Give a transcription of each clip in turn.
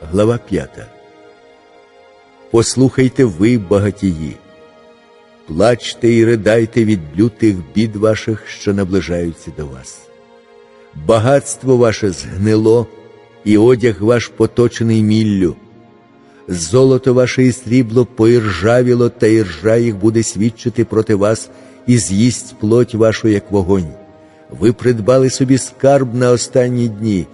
Глава 5. Послухайте ви, багатії, плачте і ридайте від лютих бід ваших, що наближаються до вас. Багатство ваше згнило, і одяг ваш поточений міллю. Золото ваше і срібло поіржавіло, та іржа їх буде свідчити проти вас і з'їсть плоть вашу, як вогонь. Ви придбали собі скарб на останні дні.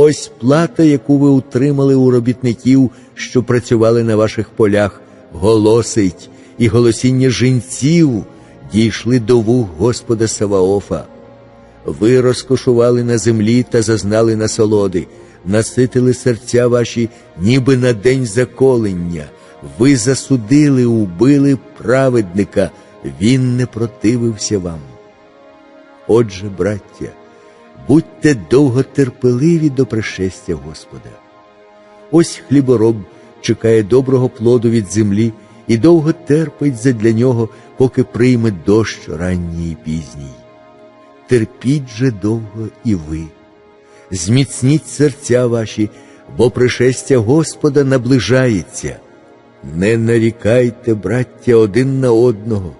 Ось плата, яку ви утримали у робітників, що працювали на ваших полях, голосить, і голосіння жінців дійшли до вух Господа Саваофа. Ви розкошували на землі та зазнали насолоди, наситили серця ваші, ніби на день заколення. Ви засудили, убили праведника, він не противився вам. Отже, браття, будьте довготерпеливі до пришестя Господа. Ось хлібороб чекає доброго плоду від землі і довго терпить задля нього, поки прийме дощ ранній і пізній. Терпіть же довго і ви, зміцніть серця ваші, бо пришестя Господа наближається. Не нарікайте, браття, один на одного,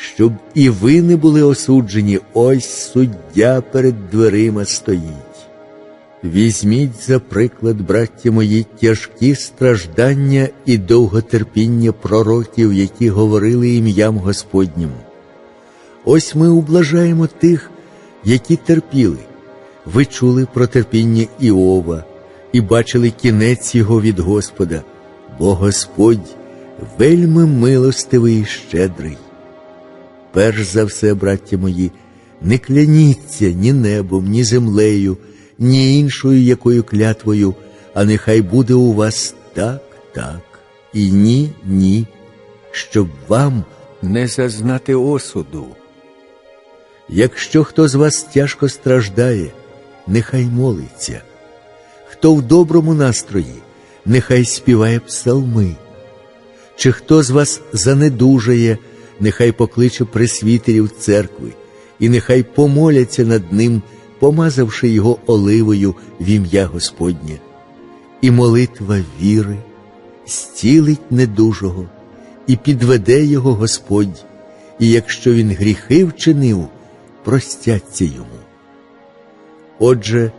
щоб і ви не були осуджені, ось суддя перед дверима стоїть. Візьміть за приклад, браття мої, тяжкі страждання і довготерпіння пророків, які говорили ім'ям Господнім. Ось ми ублажаємо тих, які терпіли. Ви чули про терпіння Іова і бачили кінець його від Господа, бо Господь вельми милостивий і щедрий. Перш за все, браття мої, не кляніться ні небом, ні землею, ні іншою якою клятвою, а нехай буде у вас так, так, і ні, ні, щоб вам не зазнати осуду. Якщо хто з вас тяжко страждає, нехай молиться. Хто в доброму настрої, нехай співає псалми. Чи хто з вас занедужає, нехай покличе пресвітерів церкви, і нехай помоляться над ним, помазавши його оливою в ім'я Господнє. І молитва віри зцілить недужого, і підведе його Господь, і якщо він гріхи вчинив, простяться йому. Отже,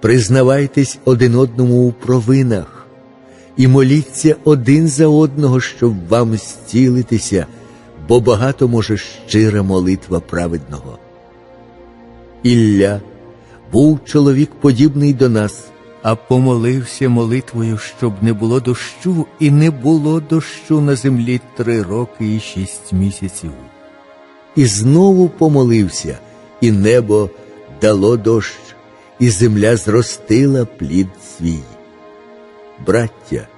признавайтесь один одному у провинах і моліться один за одного, щоб вам зцілитися, бо багато може щира молитва праведного. Ілля був чоловік подібний до нас, а помолився молитвою, щоб не було дощу, і не було дощу на землі три роки і шість місяців. І знову помолився, і небо дало дощ, і земля зростила плід свій. Браття,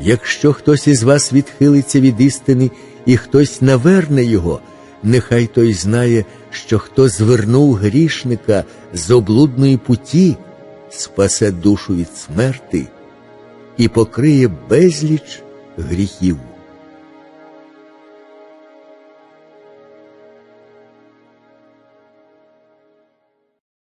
якщо хтось із вас відхилиться від істини і хтось наверне його, нехай той знає, що хто звернув грішника з облудної путі, спасе душу від смерти і покриє безліч гріхів.